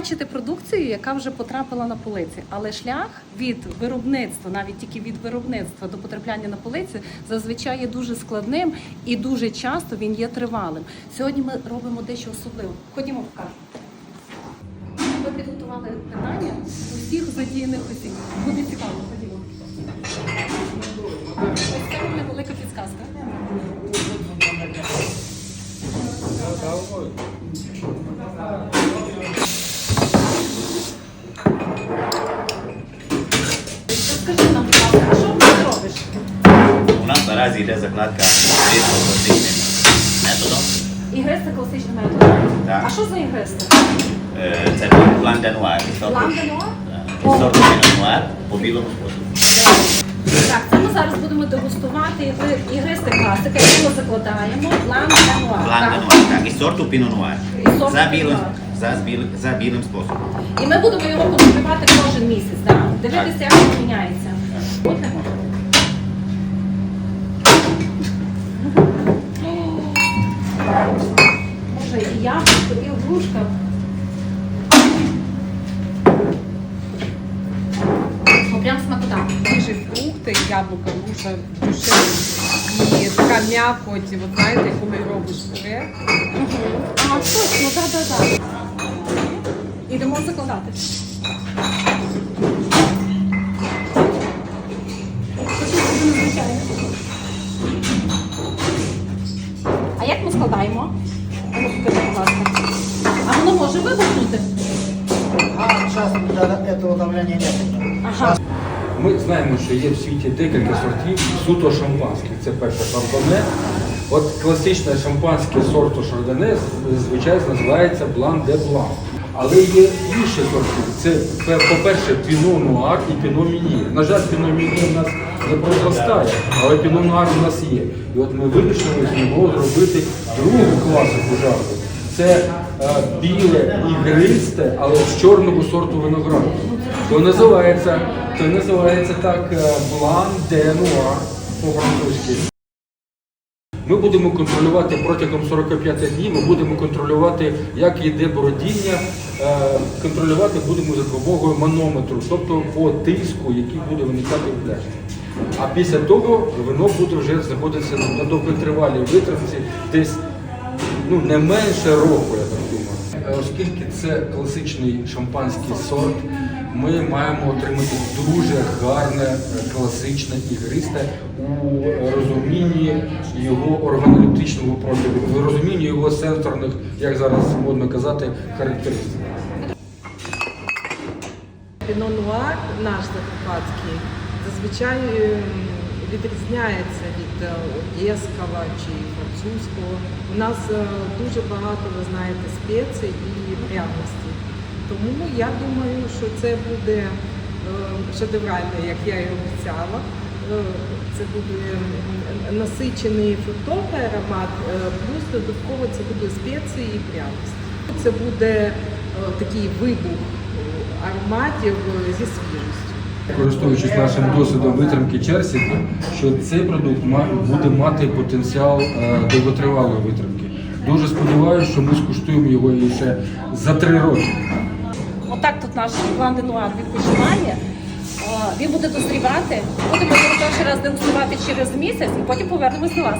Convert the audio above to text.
бачите продукцію, яка вже потрапила на полиці, але шлях від виробництва, навіть тільки від виробництва до потрапляння на полиці, зазвичай є дуже складним і дуже часто він є тривалим. Сьогодні ми робимо дещо особливе. Ходімо покажемо. Ми підготували питання усіх задіяних осіб. Буде цікаво, ходімо. Ось це велика підсказка. Наразі йде закладка класичним методом. Ігристи класичним методом. Так. А що за ігристи? Е, Це план де нуар. План де нуар? Сорт піно нуар по білому способу. Так, це ми зараз будемо дегустувати ігри- ігристи класика, які ми закладаємо. План де нуар. План де так? так, і сорту піно нуар. І сорту За білим, за, збіл- за білим способом. І ми будемо його контролювати кожен місяць, так? Дивитися, як він міняється. Боже, смакота. Свіжі фрукти, яблука, груша, душеві. І така м'якоть, от знаєте, коли робиш пюре. А, точно, так, так, так. Ідемо закладати. А як ми складаємо? Ну. А воно може вибухнути? А сейчас для этого давления нет. Ага. Ми знаємо, що є в світі декілька сортів суто шампанських. Це перше шардоне. От класичне шампанське сорту шардоне звичайно називається блан де блан. Але є інші сорти. Це по-перше, піно нуар і піно міні. На жаль, піно міні у нас не проростає, але піно нуар у нас є. І от ми вирішили з нього зробити другу класику жарти. Це е, біле ігристе, але з чорного сорту винограду. То називається, то називається так е, блан де нуар по-французьки. Ми будемо контролювати протягом 45 днів, ми будемо контролювати, як йде бродіння, е, контролювати будемо за допомогою манометру, тобто по тиску, який буде виникати в пляшці. А після того вино буде вже знаходитися на довготривалій витримці, десь ну, не менше року, я так думаю. Е, Оскільки це класичний шампанський сорт, ми маємо отримати дуже гарне, е, класичне ігристе у розумінні його органолептичного профілю, в розумінні його сенсорних, як зараз модно казати, характеристик. Піно нуар, наш закарпатський, зазвичай відрізняється від е, одеського чи французького. У нас е, дуже багато, ви знаєте, спецій і пряностей. Тому я думаю, що це буде е, шедеврально, як я і обіцяла. Це буде насичений фруктовий аромат, плюс додатково це буде спеції і пряності. Це буде такий вибух ароматів зі свіжістю. Користуючись нашим досвідом витримки черсіку, що цей продукт буде мати потенціал е, довготривалої витримки. Дуже сподіваюся, що ми скуштуємо його ще за три роки. Отак тут наш нуар відпочиває. Е, Він буде дозрівати. Будемо його перший раз дегустувати через місяць і потім повернемось до вас.